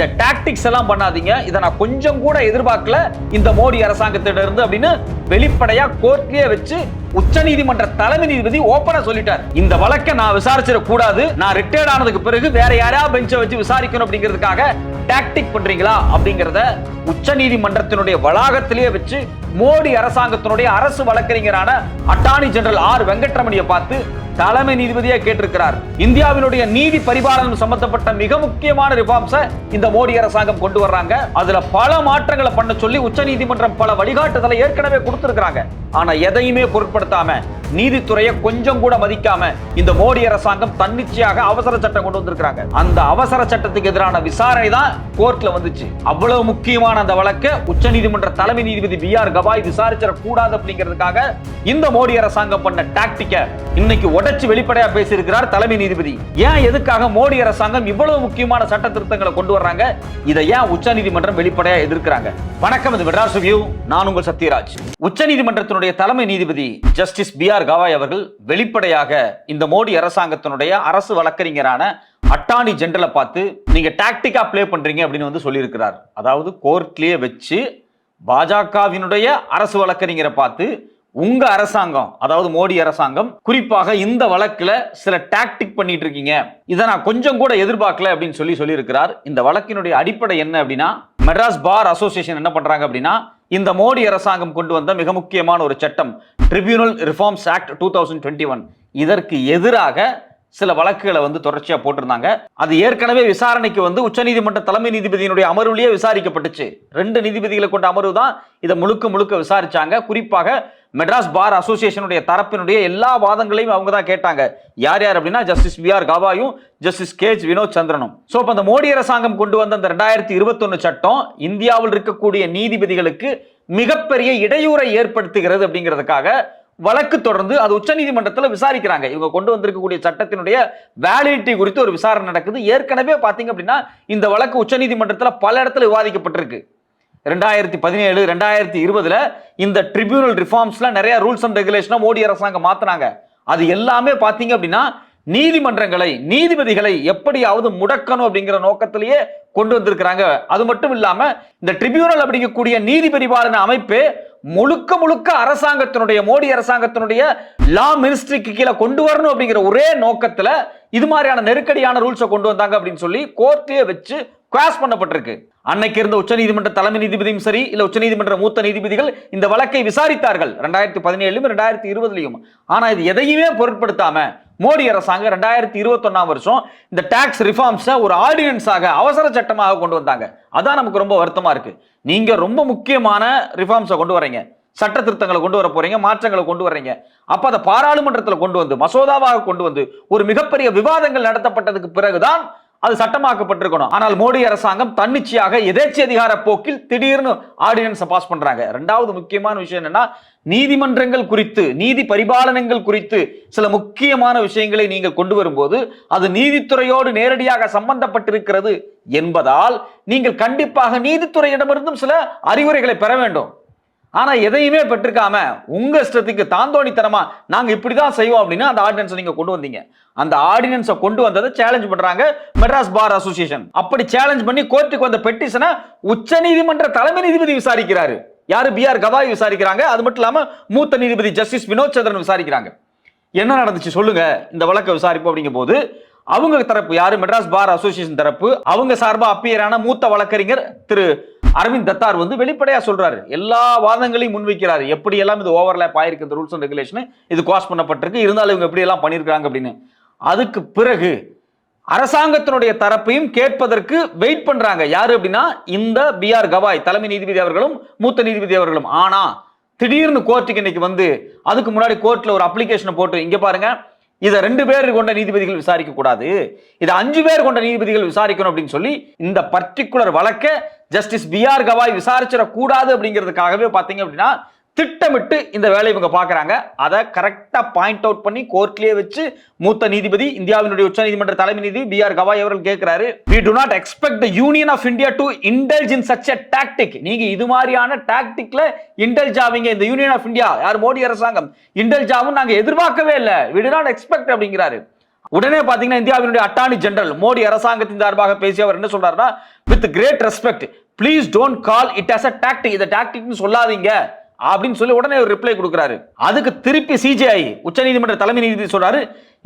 இந்த டாக்டிக்ஸ் எல்லாம் பண்ணாதீங்க. இதை நான் கொஞ்சம் கூட எதிர்பார்க்கல. இந்த மோடி அரசாங்கத்திட்ட இருந்து அப்படின்னு வெளிப்படையா கோர்ட்லயே வச்சு உச்சநீதிமன்ற தலைமை நீதிபதி ஓபனா சொல்லிட்டார். இந்த வழக்கை நான் விசாரிச்சிட கூடாது. நான் ரிட்டையர்ட் ஆனதுக்கு பிறகு வேற யாரையா பெஞ்சை வச்சு விசாரிக்கணும் அப்படிங்கிறதுக்காக டாக்டிக் பண்றீங்களா அப்படிங்கறத உச்சநீதிமன்றத்தினுடைய வளாகத்திலேயே வச்சு மோடி அரசாங்கத்தினுடைய அரசு வழக்கறிஞரான அட்டார்னி ஜெனரல் ஆர் வெங்கட்ரமணியை பார்த்து தலைமை நீதிபதியா கேட்டிருக்கிறார். இந்தியாவினுடைய நீதி பரிபாலனம் சம்பந்தப்பட்ட மிக முக்கியமான ரிஃபார்ம்ஸை இந்த மோடி அரசாங்கம் கொண்டு வர்றாங்க. அதுல பல மாற்றங்களை பண்ண சொல்லி உச்சநீதிமன்றம் பல வழிகாட்டுதலை ஏற்கனவே கொடுத்திருக்கிறாங்க. ஆனா எதையுமே பொருட்படுத்தாம நீதித்துறையை கொஞ்சம் கூட மதிக்காம இந்த மோடி அரசாங்கம் தன்னிச்சையாக அவசர சட்டம் கொண்டு வந்திருக்கிறாங்க. அந்த அவசர சட்டத்துக்கு எதிரான விசாரணை தான் கோர்ட்ல வந்துச்சு. அவ்வளவு முக்கியமான அந்த வழக்கை உச்சநீதிமன்ற தலைமை நீதிபதி பி ஆர் கவாய் விசாரிச்சிட கூடாது அப்படிங்கிறதுக்காக இந்த மோடி அரசாங்கம் பண்ண டாக்டிக்க இன்னைக்கு உடனே உடைச்சு வெளிப்படையா பேசியிருக்கிறார் தலைமை நீதிபதி. ஏன் எதுக்காக மோடி அரசாங்கம் இவ்வளவு முக்கியமான சட்ட திருத்தங்களை கொண்டு வர்றாங்க? இதை ஏன் உச்சநீதிமன்றம் வெளிப்படையா எதிர்க்கிறாங்க? வணக்கம் இது மெட்ராஸ் ரிவ்யூ. நான் உங்கள் சத்யராஜ். உச்சநீதிமன்றத்தினுடைய தலைமை நீதிபதி ஜஸ்டிஸ் பி ஆர் கவாய் அவர்கள் வெளிப்படையாக இந்த மோடி அரசாங்கத்தினுடைய அரசு வழக்கறிஞரான அட்டார்னி ஜெனரலை பார்த்து நீங்க டாக்டிக்கா ப்ளே பண்றீங்க அப்படின்னு வந்து சொல்லியிருக்கிறார். அதாவது கோர்ட்லயே வச்சு பாஜகவினுடைய அரசு வழக்கறிஞரை பார்த்து உங்க அரசாங்கம் அதாவது மோடி அரசாங்கம் குறிப்பாக இந்த வழக்குல சில டாக்டிக் பண்ணிட்டு இருக்கீங்க இதை நான் கொஞ்சம் கூட எதிர்பார்க்கல அப்படின்னு சொல்லி சொல்லியிருக்கிறார். இந்த வழக்கினுடைய அடிப்படை என்ன அப்படின்னா மெட்ராஸ் பார் அசோசியேஷன் என்ன பண்றாங்க அப்படின்னா இந்த மோடி அரசாங்கம் கொண்டு வந்த மிக முக்கியமான ஒரு சட்டம் tribunal reforms act two thousand twenty one இதற்கு எதிராக சில வழக்குகளை வந்து தொடர்ச்சியாக போட்டிருந்தாங்க. அது ஏற்கனவே விசாரணைக்கு வந்து உச்சநீதிமன்ற தலைமை நீதிபதியினுடைய அமர்வுலேயே விசாரிக்கப்பட்டுச்சு. ரெண்டு நீதிபதிகளை கொண்ட அமர்வு தான் இதை முழுக்க முழுக்க விசாரிச்சாங்க. குறிப்பாக மெட்ராஸ் பார் அசோசியேஷனுடைய தரப்பினுடைய எல்லா வாதங்களையும் அவங்க தான் கேட்டாங்க. யார் யார் அப்படின்னா ஜஸ்டிஸ் வி ஆர் கவாயும் ஜஸ்டிஸ் கேஜ் வினோத் சந்திரனும். ஸோ இப்போ அந்த மோடி அரசாங்கம் கொண்டு வந்த அந்த ரெண்டாயிரத்தி இருபத்தொன்னு சட்டம் இந்தியாவில் இருக்கக்கூடிய நீதிபதிகளுக்கு மிகப்பெரிய இடையூறை ஏற்படுத்துகிறது அப்படிங்கிறதுக்காக வழக்கு தொடர்ந்து அது உச்சநீதிமன்றத்தில் விசாரிக்கிறாங்க. இவங்க கொண்டு வந்திருக்கக்கூடிய சட்டத்தினுடைய வேலிடிட்டி குறித்து ஒரு விசாரணை நடக்குது. ஏற்கனவே பார்த்தீங்க அப்படின்னா இந்த வழக்கு உச்சநீதிமன்றத்தில் பல இடத்துல விவாதிக்கப்பட்டிருக்கு. ரெண்டாயிரத்தி பதினேழு ரெண்டாயிரத்தி இருபதுல இந்த ட்ரிபியூனல் ரிஃபார்ம்ஸ்லாம் நிறைய ரூல்ஸ் அண்ட் ரெகுலேஷனா மோடி அரசாங்கம் மாத்தினாங்க. அது எல்லாமே பார்த்தீங்க அப்படின்னா நீதிமன்றங்களை நீதிபதிகளை எப்படியாவது முடக்கணும் அப்படிங்கிற நோக்கத்திலேயே கொண்டு வந்திருக்கிறாங்க. அது மட்டும் இல்லாம இந்த ட்ரிபியூனல் அப்படிங்கக்கூடிய நீதி பரிபாலன அமைப்பு முழுக்க முழுக்க அரசாங்கத்தினுடைய மோடி அரசாங்கத்தினுடைய லா மினிஸ்ட்ரிக்கு கீழே கொண்டு வரணும் அப்படிங்கிற ஒரே நோக்கத்துல இது மாதிரியான நெருக்கடியான ரூல்ஸை கொண்டு வந்தாங்க அப்படின்னு சொல்லி கோர்ட்லயே வச்சு கிராஸ் பண்ணப்பட்டிருக்கு. அன்னைக்கு இருந்த உச்சநீதிமன்ற தலைமை நீதிபதியும் சரி இல்ல உச்சநீதிமன்ற மூத்த நீதிபதிகள் இந்த வழக்கை விசாரித்தார்கள். ரெண்டாயிரத்தி பதினேழுலும் ரெண்டாயிரத்தி இருபதுலையும். ஆனா இது எதையுமே பொருட்படுத்தாம மோடி அரசாங்கம் ரெண்டாயிரத்தி இருபத்தொன்னாம் வருஷம் இந்த டாக்ஸ் ரிஃபார்ம்ஸை ஒரு ஆர்டினன்ஸாக அவசர சட்டமாக கொண்டு வந்தாங்க. அதான் நமக்கு ரொம்ப வருத்தமா இருக்கு. நீங்க ரொம்ப முக்கியமான ரிஃபார்ம்ஸை கொண்டு வரீங்க சட்ட திருத்தங்களை கொண்டு வர போறீங்க மாற்றங்களை கொண்டு வர்றீங்க. அப்ப அதை பாராளுமன்றத்தில் கொண்டு வந்து மசோதாவாக கொண்டு வந்து ஒரு மிகப்பெரிய விவாதங்கள் நடத்தப்பட்டதுக்கு பிறகுதான் அது சட்டமாக்கப்பட்டிருக்கணும். ஆனால் மோடி அரசாங்கம் தன்னிச்சையாக எதேச்சி அதிகார போக்கில் திடீர்னு ஆர்டினன்ஸை பாஸ் பண்றாங்க. ரெண்டாவது முக்கியமான விஷயம் என்னன்னா நீதிமன்றங்கள் குறித்து நீதி பரிபாலனங்கள் குறித்து சில முக்கியமான விஷயங்களை நீங்கள் கொண்டு வரும்போது அது நீதித்துறையோடு நேரடியாக சம்பந்தப்பட்டிருக்கிறது என்பதால் நீங்கள் கண்டிப்பாக நீதித்துறையிடமிருந்தும் சில அறிவுரைகளை பெற வேண்டும். ஆனா எதையுமே பெற்றிருக்காம உங்க இஷ்டத்துக்கு தாந்தோணித்தனமா நாங்க இப்படிதான் செய்வோம் அப்படின்னு அந்த ஆர்டினன்ஸ் நீங்க கொண்டு வந்தீங்க. அந்த ஆர்டினன்ஸை கொண்டு வந்ததை சேலஞ்ச் பண்றாங்க மெட்ராஸ் பார் அசோசியேஷன் அப்படி சேலஞ்ச் பண்ணி கோர்ட்டுக்கு வந்த பெட்டிஷனை உச்சநீதிமன்ற தலைமை நீதிபதி விசாரிக்கிறாரு. யாரு? பி ஆர் கவாய் விசாரிக்கிறாங்க. அது மட்டும் இல்லாம மூத்த நீதிபதி ஜஸ்டிஸ் வினோத் சந்திரன் விசாரிக்கிறாங்க. என்ன நடந்துச்சு சொல்லுங்க. இந்த வழக்கை விசாரிப்போம் அப்படிங்கும் போது அவங்க தரப்பு யாரு? மெட்ராஸ் பார் அசோசியேஷன் தரப்பு. அவங்க சார்பா அப்பியரான மூத்த வழக்கறிஞர் திரு அரவிந்த் தத்தார் வந்து வெளிப்படையா சொல்றாரு. எல்லா வாதங்களையும் முன்வைக்கிறாரு. எப்படி எல்லாம் இது ஓவர்லேப் ஆயிருக்கு இந்த ரூல்ஸ் அண்ட் ரெகுலேஷன் இது காஸ் பண்ணப்பட்டிருக்கு. இருந்தாலும் இவங்க எப்படி எல்லாம் பண்ணியிருக்காங்க அப்படின்னு. அதுக்கு பிறகு அரசாங்கத்தினுடைய தரப்பையும் கேட்பதற்கு வெயிட் பண்றாங்க. யாரு அப்படின்னா? இந்த பி ஆர் கவாய் தலைமை நீதிபதி அவர்களும் மூத்த நீதிபதி அவர்களும். ஆனா திடீர்னு கோர்ட்டுக்கு இன்னைக்கு வந்து அதுக்கு முன்னாடி கோர்ட்ல ஒரு அப்ளிகேஷனை போட்டு இங்க பாருங்க இதை ரெண்டு பேர் கொண்ட நீதிபதிகள் விசாரிக்க கூடாது. இதை அஞ்சு பேர் கொண்ட நீதிபதிகள் விசாரிக்கணும் அப்படின்னு சொல்லி இந்த பர்டிகுலர் வழக்கை ஜஸ்டிஸ் பி ஆர் கவாய் விசாரிச்சிடக் கூடாது அப்படிங்கிறதுக்காகவே பார்த்தீங்க அப்படின்னா திட்டமிட்டு இந்த வேலையை இவங்க பார்க்குறாங்க. அதை கரெக்டா பாயிண்ட் அவுட் பண்ணி கோர்ட்லேயே வச்சு மூத்த நீதிபதி இந்தியாவினுடைய உச்சநீதிமன்ற தலைமை நீதி பி ஆர் கவாய் அவர்கள் கேட்கிறாரு we do not expect the union of India to indulge in such a tactic நீங்க இது மாதிரியான டாக்டிக்ல இன்டெல்ஜ் ஆவீங்க. இந்த யூனியன் ஆஃப் இந்தியா யார்? மோடி அரசாங்கம். இன்டெல்ஜ் ஆகும் நாங்க எதிர்பார்க்கவே இல்லை. வி டு நாட் எக்ஸ்பெக்ட் அப்படிங்கிறாரு. உடனே பார்த்தீங்கன்னா இந்தியாவினுடைய அட்டானி ஜெனரல் மோடி அரசாங்கத்தின் சார்பாக பேசி அவர் என்ன சொல்றாருன்னா with great respect please don't call it as a tactic இதை டாக்டிக்னு சொல்லாதீங்க. அப்படின்னு சொல்லி உடனே ஒரு ரிப்ளை கொடுக்குறாரு. அதுக்கு திருப்பி சிஜிஐ உச்சநீதிமன்ற தலைமை நீதிபதி சொல்றாரு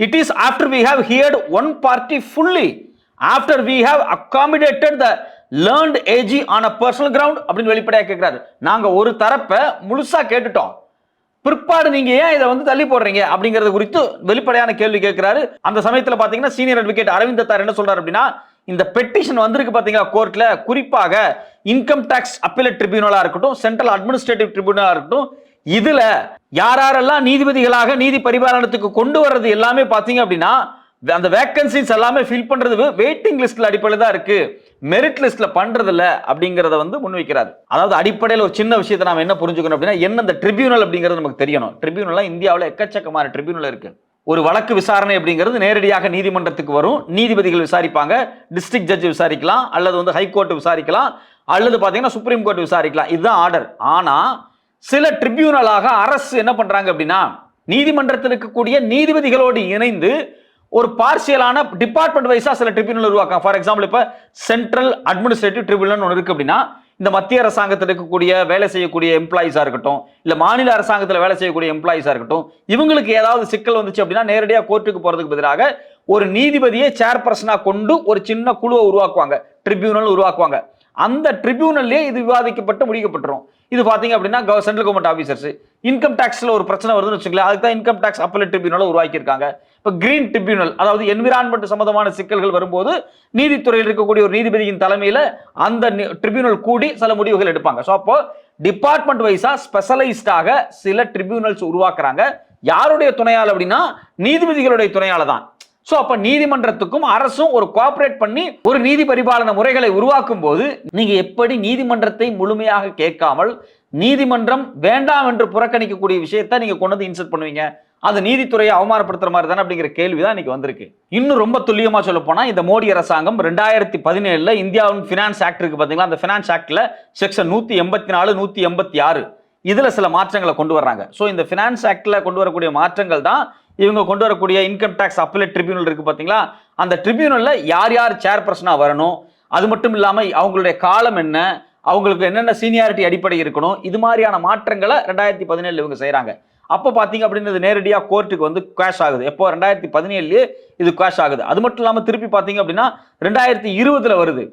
it is after we have heard one party fully after we have accommodated the learned AG on a personal ground அப்படின்னு வெளிப்படையாக கேட்கிறாரு நாங்க ஒரு தரப்பை முழுசா கேட்டுட்டோம். பிற்பாடு நீங்க ஏன் இதை வந்து தள்ளி போடுறீங்க? அப்படிங்கறது குறித்து வெளிப்படையான கேள்வி கேட்கிறாரு அந்த சமயத்தில் பாத்தீங்கன்னா சீனியர் அட்வொகேட் அரவிந்த் தார் என்ன சொல்றாரு அப்படின்னா இந்த பெட்டிஷன் வந்திருக்கு பாத்தீங்களா கோர்ட்ல குறிப்பாக இன்கம் டேக்ஸ் அப்பீலட் ட்ரிபியூனலாக இருக்கட்டும் சென்ட்ரல் அட்மினிஸ்ட்ரேட்டிவ் ட்ரிபியூனலாக இருக்கட்டும் இதுல யார் யாரெல்லாம் நீதிபதிகளாக நீதி பரிபாலனத்துக்கு கொண்டு வர்றது எல்லாமே பார்த்தீங்க அப்படின்னா அந்த வேக்கன்சிஸ் எல்லாமே ஃபில் பண்றது வெயிட்டிங் லிஸ்ட்ல அடிப்படையில் தான் இருக்கு. மெரிட் லிஸ்ட்ல பண்றது இல்ல அப்படிங்கறத வந்து முன்வைக்கிறார். அதாவது அடிப்படையில் ஒரு சின்ன விஷயத்தை நாம என்ன புரிஞ்சுக்கணும் அப்படின்னா என்ன இந்த ட்ரிபியூனல் அப்படிங்கிறது நமக்கு தெரியணும். ட்ரிபியூனல்லாம் இந்தியாவில் எக்கச்சக்கமான ட்ரிபியூனல் இருக்கு. ஒரு வழக்கு விசாரணை அப்படிங்கிறது நேரடியாக நீதிமன்றத்துக்கு வரும். நீதிபதிகள் விசாரிப்பாங்க. District judge விசாரிக்கலாம். அல்லது வந்து ஹைகோர்ட் விசாரிக்கலாம். அல்லது பார்த்தீங்கன்னா சுப்ரீம் கோர்ட் விசாரிக்கலாம். இதுதான் ஆர்டர் ஆனால் சில ட்ரிபியூனலாக அரசு என்ன பண்ணுறாங்க அப்படின்னா நீதிமன்றத்தில் இருக்கக்கூடிய நீதிபதிகளோடு இணைந்து ஒரு பார்சியலான டிபார்ட்மெண்ட் வைஸாக சில ட்ரிபியூனல் உருவாக்கம் ஃபார் எக்ஸாம்பிள் இப்போ சென்ட்ரல் அட்மினிஸ்ட்ரேட்டிவ் ட்ரிபியூனல் ஒன்று இருக்கு அப்படின்னா இந்த மத்திய அரசாங்கத்தில் இருக்கக்கூடிய வேலை செய்யக்கூடிய எம்ப்ளாயீஸாக இருக்கட்டும் இல்லை மாநில அரசாங்கத்தில் வேலை செய்யக்கூடிய எம்ப்ளாயீஸாக இருக்கட்டும் இவங்களுக்கு ஏதாவது சிக்கல் வந்துச்சு அப்படின்னா நேரடியாக கோர்ட்டுக்கு போகிறதுக்கு பதிலாக ஒரு நீதிபதியை சேர்பர்சனாக கொண்டு ஒரு சின்ன குழுவை உருவாக்குவாங்க. ட்ரிபியூனல் உருவாக்குவாங்க. அந்த ட்ரிபியூனல்லே இது விவாதிக்கப்பட்டு முடிக்கப்பட்டுரும். இது பார்த்தீங்க அப்படின்னா சென்ட்ரல் கவர்மெண்ட் ஆஃபீஸர்ஸ் இன்கம் டேக்ஸில் ஒரு பிரச்சனை வருதுன்னு வச்சுக்கலாம் அதுக்கு தான் இன்கம் டேக்ஸ் அப்பலட் ட்ரிபியூனல் உருவாக்கியிருக்காங்க. இப்போ கிரீன் ட்ரிபியூனல் அதாவது என்விரான்மெண்ட் சம்பந்தமான சிக்கல்கள் வரும்போது நீதித்துறையில் இருக்கக்கூடிய ஒரு நீதிபதியின் தலைமையில் அந்த ட்ரிபியூனல் கூடி சில முடிவுகள் எடுப்பாங்க. ஸோ அப்போ டிபார்ட்மெண்ட் வைஸாக ஸ்பெஷலைஸ்டாக சில ட்ரிபியூனல்ஸ் உருவாக்குறாங்க. யாருடைய துணையால் அப்படின்னா நீதிபதிகளுடைய துணையால தான். ஸோ அப்போ நீதிமன்றத்துக்கும் அரசும் ஒரு கோஆபரேட் பண்ணி ஒரு நீதி பரிபாலன முறைகளை உருவாக்கும் போது நீங்கள் எப்படி நீதிமன்றத்தை முழுமையாக கேட்காமல் நீதிமன்றம் வேண்டாம் என்று புறக்கணிக்கக்கூடிய விஷயத்தை நீங்கள் கொண்டு வந்து இன்சர்ட் பண்ணுவீங்க? அது நீதித்துறையை அவமானப்படுத்துற மாதிரி தானே அப்படிங்கிற கேள்வி தான் இன்னைக்கு வந்திருக்கு. இன்னும் ரொம்ப துல்லியமா சொல்ல போனா இந்த மோடி அரசாங்கம் ரெண்டாயிரத்தி பதினேழுல இந்தியாவின் ஃபினான்ஸ் ஆக்ட் இருக்கு பாத்தீங்களா? அந்த ஃபினான்ஸ் ஆக்ட்ல செக்ஷன் நூத்தி எண்பத்தி நாலு நூத்தி எண்பத்தி ஆறு இதுல சில மாற்றங்களை கொண்டு வர்றாங்க. ஸோ இந்த ஃபினான்ஸ் ஆக்ட்ல கொண்டு வரக்கூடிய மாற்றங்கள் தான் இவங்க கொண்டு வரக்கூடிய இன்கம் டேக்ஸ் அப்பலேட் ட்ரிபியூனல் இருக்கு பார்த்தீங்களா அந்த ட்ரிபியூனலில் யார் யார் சேர்பர்சனாக வரணும்? அது மட்டும் இல்லாமல் அவங்களுடைய காலம் என்ன? அவங்களுக்கு என்னென்ன சீனியாரிட்டி அடிப்படை இருக்கணும்? இது மாதிரியான மாற்றங்களை ரெண்டாயிரத்தி பதினேழு இவங்க செய்கிறாங்க அப்போ பார்த்தீங்க அப்படின்றது நேரடியாக கோர்ட்டுக்கு வந்து கேஷ் ஆகுது. எப்போ? ரெண்டாயிரத்தி பதினேழுலேயே இது கேஷ் ஆகுது. அது மட்டும் இல்லாமல் திருப்பி பார்த்தீங்க அப்படின்னா ரெண்டாயிரத்தி இருபதில் வருது.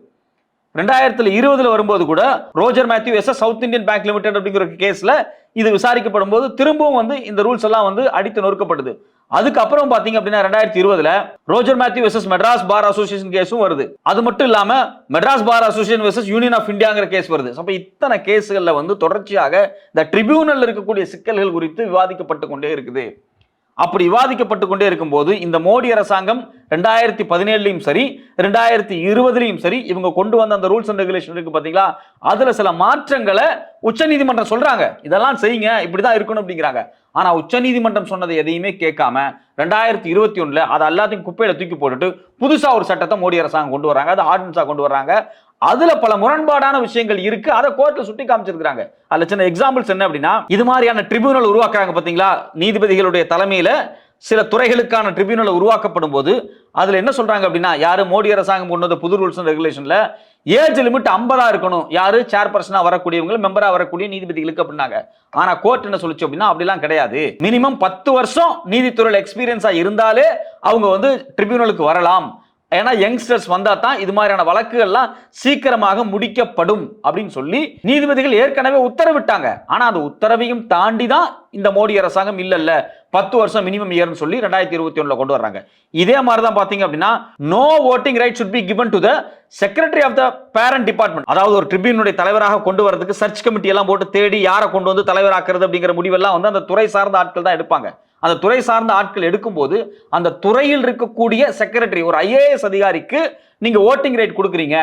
ரெண்டாயிரத்துல இருபதுல வரும்போது கூட Roger Mathew S South Indian Bank Limited அப்படிங்கிற கேஸ்ல இது விசாரிக்கப்படும் போது திரும்பவும் வந்து இந்த ரூல்ஸ் எல்லாம் வந்து அடித்து நொறுக்கப்படுது அதுக்கப்புறம் பாத்தீங்க அப்படின்னா ரெண்டாயிரத்தி இருபதுல Roger Mathew versus Madras bar association கேஸும் வருது. அது மட்டும் இல்லாம Madras bar association versus union of இந்தியாங்கிற case வருது. அப்ப இத்தனை கேஸுகள்ல வந்து தொடர்ச்சியாக இந்த ட்ரிபியூனல் இருக்கக்கூடிய சிக்கல்கள் குறித்து விவாதிக்கப்பட்டு கொண்டே இருக்குது. அப்படி விவாதிக்கப்பட்டு கொண்டே இருக்கும்போது இந்த மோடி அரசாங்கம் ரெண்டாயிரத்தி பதினேழுலையும் சரி ரெண்டாயிரத்தி இருபதுலையும் சரி இவங்க கொண்டு வந்த அந்த ரூல்ஸ் அண்ட் ரெகுலேஷன் இருக்கு பாத்தீங்களா? அதுல சில மாற்றங்களை உச்சநீதிமன்றம் சொல்றாங்க. இதெல்லாம் செய்யுங்க இப்படிதான் இருக்கணும் அப்படிங்கிறாங்க. ஆனா உச்சநீதிமன்றம் சொன்னதை எதையுமே கேட்காம ரெண்டாயிரத்தி இருபத்தி ஒண்ணுல அதை எல்லாத்தையும் குப்பையில தூக்கி போட்டுட்டு புதுசா ஒரு சட்டத்தை மோடி அரசாங்கம் கொண்டு வராங்க அது ஆர்டினன்ஸா கொண்டு வராங்க. அதுல பல முரண்பாடான விஷயங்கள் இருக்கு. அதை கோர்ட்ல சுட்டி காமிச்சிருக்காங்க அதுல சின்ன எக்ஸாம்பிள்ஸ் என்ன அப்படின்னா இது மாதிரியான ட்ரிபியூனல் உருவாக்குறாங்க பாத்தீங்களா? நீதிபதிகளுடைய தலைமையில சில துறைகளுக்கான ட்ரிபியூனல் உருவாக்கப்படும் போது அதில் என்ன சொல்கிறாங்க அப்படின்னா யார்? மோடி அரசாங்கம் கொண்டு வந்த புது ரூல்ஸ் அண்ட் ரெகுலேஷனில் ஏஜ் லிமிட் ஐம்பதாக இருக்கணும். யாரு? சேர்பர்சனாக வரக்கூடியவங்க மெம்பராக வரக்கூடிய நீதிபதிகளுக்கு அப்படின்னாங்க. ஆனால் கோர்ட் என்ன சொல்லிச்சு அப்படின்னா அப்படிலாம் கிடையாது. மினிமம் பத்து வருஷம் நீதித்துறையில் எக்ஸ்பீரியன்ஸாக இருந்தாலே அவங்க வந்து ட்ரிபியூனலுக்கு வரலாம். ஏன்னா யங்ஸ்டர்ஸ் வந்தா தான் இது மாதிரியான வழக்குகள்லாம் சீக்கிரமாக முடிக்கப்படும் அப்படின்னு சொல்லி நீதிபதிகள் ஏற்கனவே உத்தரவிட்டாங்க. ஆனா அந்த உத்தரவையும் தாண்டி தான் இந்த மோடி அரசாங்கம் இல்ல பத்து வருஷம் மினிமம் இயர்னு சொல்லி ரெண்டாயிரத்தி இருபத்தி ஒன்றில் கொண்டு வர்றாங்க. இதே மாதிரி தான் பார்த்தீங்க அப்படின்னா no voting right should be given to the secretary of the parent department அதாவது ஒரு ட்ரிபியூனுடைய தலைவராக கொண்டு வரதுக்கு சர்ச் கமிட்டி எல்லாம் போட்டு தேடி யாரை கொண்டு வந்து தலைவராக்குறது அப்படிங்கிற முடிவெல்லாம் வந்து அந்த துறை சார்ந்த ஆட்கள் தான் எடுப்பாங்க. அந்த துறை சார்ந்த ஆட்கள் எடுக்கும்போது அந்த துறையில் இருக்கக்கூடிய செக்ரட்டரி ஒரு ஐஏஎஸ் அதிகாரிக்கு நீங்க ஓட்டிங் ரைட் கொடுக்குறீங்க.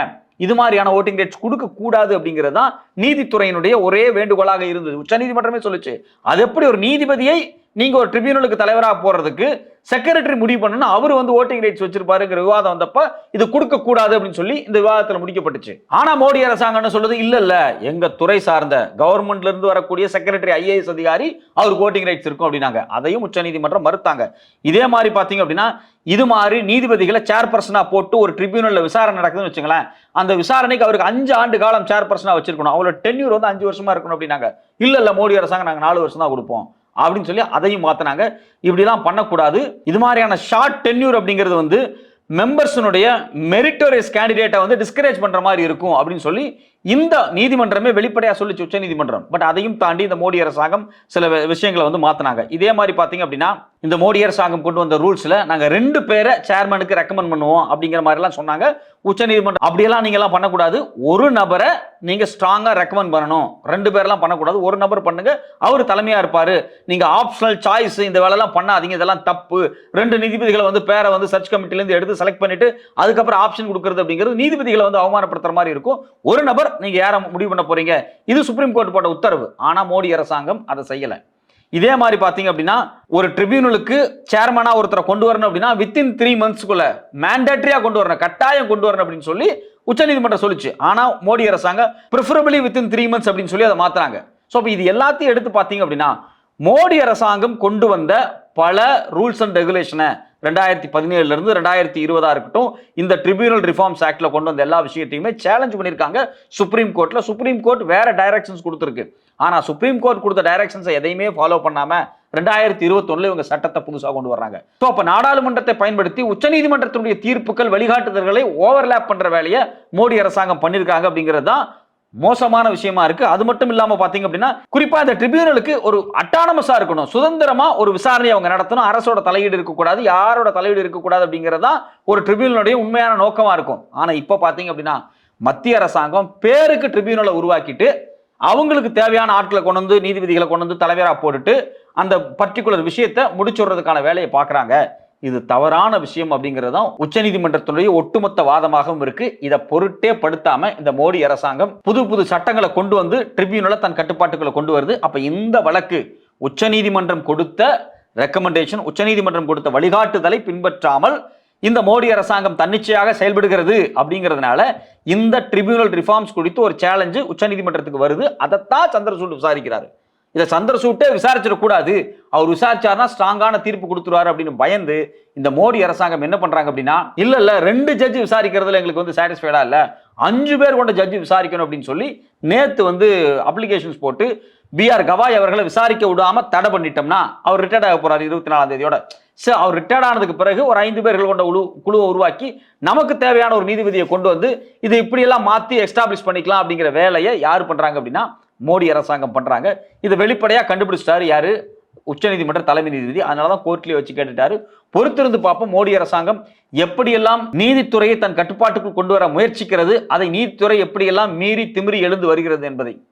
இது மாதிரியான ஓட்டிங் ரைட்ஸ் கொடுக்க கூடாது அப்படிங்கிறது தான் நீதித்துறையினுடைய ஒரே வேண்டுகோளாக இருந்தது. உச்சநீதிமன்றமே சொல்லுச்சு. அது எப்படி ஒரு நீதிபதியை நீங்கள் ஒரு ட்ரிபியூனலுக்கு தலைவராக போகிறதுக்கு செக்ரட்டரி முடிவு பண்ணணும் அவர் வந்து ஓட்டிங் ரைட்ஸ் வச்சிருப்பாருங்கிற விவாதம் வந்தப்ப இது கொடுக்க கூடாது அப்படின்னு சொல்லி இந்த விவாதத்தில் முடிக்கப்பட்டுச்சு. ஆனால் மோடி அரசாங்கம்னு சொல்லுது இல்லை இல்லை எங்கள் துறை சார்ந்த கவர்மெண்ட்ல இருந்து வரக்கூடிய செக்ரட்டரி ஐஏஎஸ் அதிகாரி அவருக்கு ஓட்டிங் ரைட்ஸ் இருக்கும் அப்படின்னாங்க. அதையும் உச்சநீதிமன்றம் மறுத்தாங்க. இதே மாதிரி பார்த்தீங்க அப்படின்னா இது மாதிரி நீதிபதிகளை சேர்பர்சனாக போட்டு ஒரு ட்ரிபியூனலில் விசாரணை நடக்குதுன்னு வச்சுங்களேன் அந்த விசாரணைக்கு அவருக்கு அஞ்சு ஆண்டு காலம் சேர்பர்சனாக வச்சிருக்கணும். அவ்வளோ டென்யூர் வந்து அஞ்சு வருஷமா இருக்கணும் அப்படின்னாங்க. இல்லை இல்லை மோடி அரசாங்கம் நாங்கள் நாலு வருஷம் தான் கொடுப்போம். அப்படின்னு சொல்லி அதையும் மாற்றினாங்க இப்படிலாம் பண்ணக்கூடாது. இது மாதிரியான ஷார்ட் டென்யூர் அப்படிங்கிறது வந்து மெம்பர்ஸினுடைய மெரிட்டோரியஸ் கேண்டிடேட்டை வந்து டிஸ்கரேஜ் பண்ணுற மாதிரி இருக்கும் அப்படின்னு சொல்லி இந்த நீதிமன்றமே வெளிப்படையா சொல்லிச்சு உச்ச நீதிமன்றம். பட் அதையும் தாண்டி இந்த மோடி அரசாங்கம் சில விஷயங்களை வந்து மாத்தினாங்க. இதே மாதிரி பாத்தீங்க அப்படின்னா இந்த மோடி அரசாங்கம் கொண்டு வந்த ரூல்ஸ்ல நாங்க ரெண்டு பேரை சேர்மனுக்கு ரெக்கமெண்ட் பண்ணுவோம் அப்படிங்கிற மாதிரி எல்லாம் சொன்னாங்க. உச்ச நீதிமன்றம். அப்படியெல்லாம் நீங்க எல்லாம் பண்ணக்கூடாது. ஒரு நபரை நீங்க ஸ்ட்ராங்கா ரெக்கமெண்ட் பண்ணணும். ரெண்டு பேரெல்லாம் பண்ணக்கூடாது. ஒரு நபர் பண்ணுங்க. அவர் தலைமையா இருப்பாரு. நீங்க ஆப்ஷனல் சாய்ஸ் இந்த வேலைலாம் பண்ணாதீங்க. இதெல்லாம் தப்பு. ரெண்டு நீதிபதிகளை வந்து பேரை வந்து சர்ச் கமிட்டில இருந்து எடுத்து செலக்ட் பண்ணிட்டு அதுக்கப்புறம் ஆப்ஷன் கொடுக்கறது அப்படிங்கிறது நீதிபதிகளை வந்து அவமானப்படுத்துற மாதிரி இருக்கும். ஒரு நபர் நீங்க யார முடிவு பண்ண போறீங்க? இது சுப்ரீம் கோர்ட் போட்ட உத்தரவு. ஆனா மோடி அரசாங்கம் அதை செய்யல. இதே மாதிரி பாத்தீங்க அப்படின்னா ஒரு ட்ரிபியூனலுக்கு சேர்மனா ஒருத்தரை கொண்டு வரணும் அப்படின்னா வித்தின் த்ரீ மந்த்ஸ்க்குள்ள மேண்டேட்டரியா கொண்டு வரணும் கட்டாயம் கொண்டு வரணும் அப்படின்னு சொல்லி உச்சநீதிமன்றம் சொல்லுச்சு. ஆனா மோடி அரசாங்கம் ப்ரிஃபரபிளி வித்தின் த்ரீ மந்த்ஸ் அப்படின்னு சொல்லி அதை மாத்துறாங்க. ஸோ அப்போ இது எல்லாத்தையும் எடுத்து பார்த்தீங்க அப்படின்னா மோடி அரசாங்கம் கொண்டு வந்த பல ரூல்ஸ் அண்ட் ரெகுலேஷனை ரெண்டாயிரத்தி பதினேழுல இருந்து ரெண்டாயிரத்தி இருபதாக இருக்கட்டும் இந்த ட்ரிபியூனல் ரிஃபார்ம்ஸ் ஆக்டில் கொண்டு வந்த எல்லா விஷயத்தையுமே சேலஞ்ச் பண்ணியிருக்காங்க. சுப்ரீம் கோர்ட்டில் சுப்ரீம் கோர்ட் வேறு டைரக்ஷன்ஸ் கொடுத்துருக்கு. ஆனால் சுப்ரீம் கோர்ட் கொடுத்த டைரக்ஷன்ஸை எதையுமே ஃபாலோ பண்ணாமல் ரெண்டாயிரத்தி இருபத்தொன்னுல இவங்க சட்டத்தை புதுசாக கொண்டு வர்றாங்க. ஸோ அப்போ நாடாளுமன்றத்தை பயன்படுத்தி உச்சநீதிமன்றத்தினுடைய தீர்ப்புகள் வழிகாட்டுதல்களை ஓவர்லேப் பண்ணுற வேலையை மோடி அரசாங்கம் பண்ணியிருக்காங்க அப்படிங்கிறது தான் மோசமான விஷயமா இருக்கு. அது மட்டும் இல்லாம பாத்தீங்க அப்படின்னா குறிப்பா இந்த ட்ரிபியூனலுக்கு ஒரு அட்டானமஸா இருக்கணும். சுதந்திரமா ஒரு விசாரணை அவங்க நடத்தணும். அரசோட தலையீடு இருக்கக்கூடாது. யாரோட தலையீடு இருக்கக்கூடாது அப்படிங்கிறது தான் ஒரு ட்ரிபியூனலுடைய உண்மையான நோக்கமா இருக்கும். ஆனா இப்ப பாத்தீங்க அப்படின்னா மத்திய அரசாங்கம் பேருக்கு ட்ரிபியூனலை உருவாக்கிட்டு அவங்களுக்கு தேவையான ஆட்களை கொண்டு வந்து நீதிபதிகளை கொண்டு வந்து தலைவராக போட்டுட்டு அந்த பர்டிகுலர் விஷயத்தை முடிச்சுடுறதுக்கான வேலையை பார்க்குறாங்க இது தவறான விஷயம் அப்படிங்கிறது தான் உச்சநீதிமன்றத்தினுடைய ஒட்டுமொத்த வாதமாகவும் இருக்கு. இதை பொருட்டே படுத்தாம இந்த மோடி அரசாங்கம் புது புது சட்டங்களை கொண்டு வந்து ட்ரிபியூனலை தன் கட்டுப்பாட்டுக்குள்ள கொண்டு வருது. அப்ப இந்த வழக்கு உச்சநீதிமன்றம் கொடுத்த ரெக்கமெண்டேஷன் உச்சநீதிமன்றம் கொடுத்த வழிகாட்டுதலை பின்பற்றாமல் இந்த மோடி அரசாங்கம் தன்னிச்சையாக செயல்படுகிறது அப்படிங்கிறதுனால இந்த ட்ரிபியூனல் ரிஃபார்ம்ஸ் குறித்து ஒரு சேலஞ்சு உச்சநீதிமன்றத்துக்கு வருது. அதைத்தான் சந்திரசூட் விசாரிக்கிறாரு. இதை சந்திரசூட்டே விசாரிச்சிடக்கூடாது. அவர் விசாரிச்சாருன்னா ஸ்ட்ராங்கான தீர்ப்பு கொடுத்துருவாரு அப்படின்னு பயந்து இந்த மோடி அரசாங்கம் என்ன பண்றாங்க அப்படின்னா இல்ல இல்ல ரெண்டு ஜட்ஜ் விசாரிக்கிறதுல எங்களுக்கு வந்து சாட்டிஸ்ஃபைடா இல்ல. அஞ்சு பேர் கொண்ட ஜட்ஜ் விசாரிக்கணும் அப்படின்னு சொல்லி நேத்து வந்து அப்ளிகேஷன்ஸ் போட்டு பிஆர் கவாய் அவர்களை விசாரிக்க விடாம தடை பண்ணிட்டோம்னா அவர் ரிட்டையர்ட் ஆக போறாரு இருபத்தி நாலாம் தேதியோட. சரி அவர் ரிட்டையர்ட் ஆனதுக்கு பிறகு ஒரு ஐந்து பேர்கள் கொண்ட குழு குழுவை உருவாக்கி நமக்கு தேவையான ஒரு நீதிபதியை கொண்டு வந்து இதை இப்படியெல்லாம் மாத்தி எஸ்டாப்ளிஷ் பண்ணிக்கலாம் அப்படிங்கிற வேலையை யார் பண்றாங்க அப்படின்னா மோடி அரசாங்கம் பண்ணுறாங்க இதை வெளிப்படையாக கண்டுபிடிச்சிட்டாரு யாரு? உச்சநீதிமன்ற தலைமை நீதிபதி. அதனால தான் கோர்ட்லேயே வச்சு கேட்டுட்டாரு. பொறுத்திருந்து பார்ப்போம் மோடி அரசாங்கம் எப்படியெல்லாம் நீதித்துறையை தன் கட்டுப்பாட்டுக்குள் கொண்டு வர முயற்சிக்கிறது அதை நீதித்துறை எப்படியெல்லாம் மீறி திமிரி எழுந்து வருகிறது என்பதை.